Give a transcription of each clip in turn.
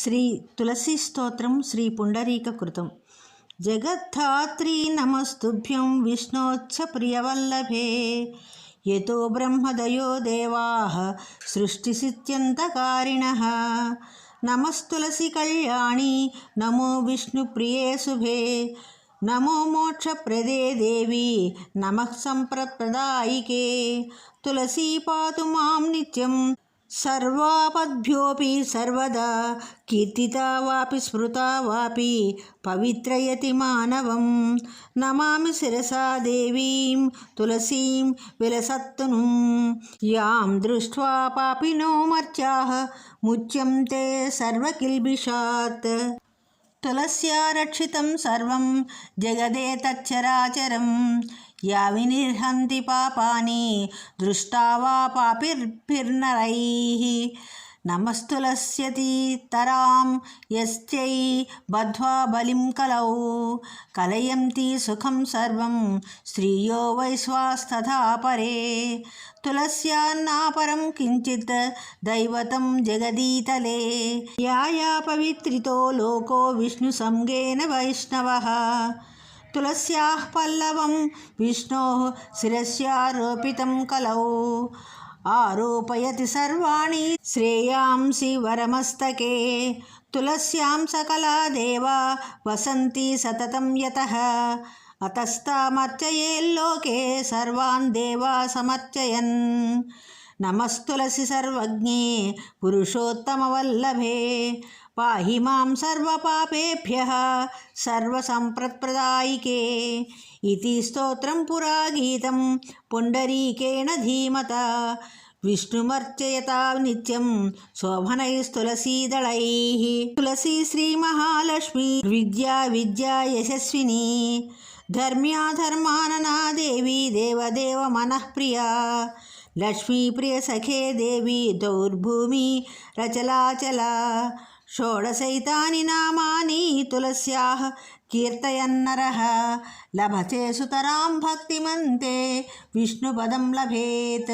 శ్రీ తులసి స్తోత్రం శ్రీ పుండరీక కృతం. జగద్ధాత్రీ నమస్తుభ్యం విష్ణోచ్చ ప్రియవల్లభే. యతో బ్రహ్మదయో దేవా సృష్టిసిత్యంతకారిణः. నమస్తులసి కళ్యాణి. నమో విష్ణుప్రియే శుభే. నమో మోక్షప్రదే దేవి. నమః సంప్రదాయికే. తులసీ పాతు మాం నిత్యం సర్వాపద్భ్యోపి సర్వదా కీర్తితా వాపి స్మృతా వాపి పవిత్రయతి మానవం. నమామి శిరసా దేవీం తులసీం విలసత్తును. యాం దృష్ట్వా పాపినో మర్త్యాः ముచ్యంతే సర్వకిల్బిషాత్. తులస్యారక్షితం సర్వం జగదే తచ్చరాచరం యా వినిర్హంతి పాపాని దృష్టావా పాపిర్భిర్నరై నమస్తులస్యతీతరాం యస్యై బద్ధ్వా బలిం కలౌ. కలయంతి సుఖం సర్వం స్త్రీయో వైశ్వాస్తథా పరే. తులస్యాన్నాపరం కించిత్ దైవతం జగదీతలే. యాయా పవిత్రితో లోకో విష్ణు సంగేన వైష్ణవ. తులస్యాः పల్లవం విష్ణోः శిరస్యారోపితం కలౌ. ఆరోపయతి సర్వాణి శ్రేయాంసి వరమస్తకే. తులస్యాం సకలా దేవా వసంతి సతతం యత. అతస్తామర్చయేల్లోకే సర్వాన్ దేవా సమర్చయన్. నమస్తులసి సర్వజ్ఞే పురుషోత్తమవల్లభే. పాహి మాం సర్వపాపేభ్య సర్వసంప్రత్ప్రదాయికే. ఇది స్తోత్రం పురా గీతం పుండరీకేణ ధీమత. విష్ణుమర్చయతా నిత్యం శోభనైస్తులసీదళైः తులసీ శ్రీమహాలక్ష్మి విద్యా విద్యా యశస్విని. ధర్మ్యాధర్మాననా దేవి దేవదేవ మనఃప్రియా लक्ष्मी प्रियसखे देवी दौर्भूमि रचलाचला षोडशैतानि नामानि तुलस्याः कीर्तयन्नरः। लभते सुतरां भक्तिमन्ते, विष्णुपदं लभेत्।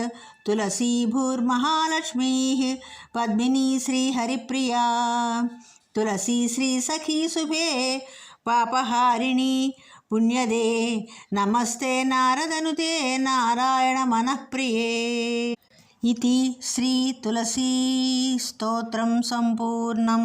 तुलसी पद्मिनी श्रीहरिप्रिया। तुलसी श्रीसखी शुभे, पापहारिणी పుణ్యదే. నమస్తే నారదనుతే నారాయణ మనఃప్రియే. ఇది శ్రీ తులసీ స్తోత్రం సంపూర్ణం.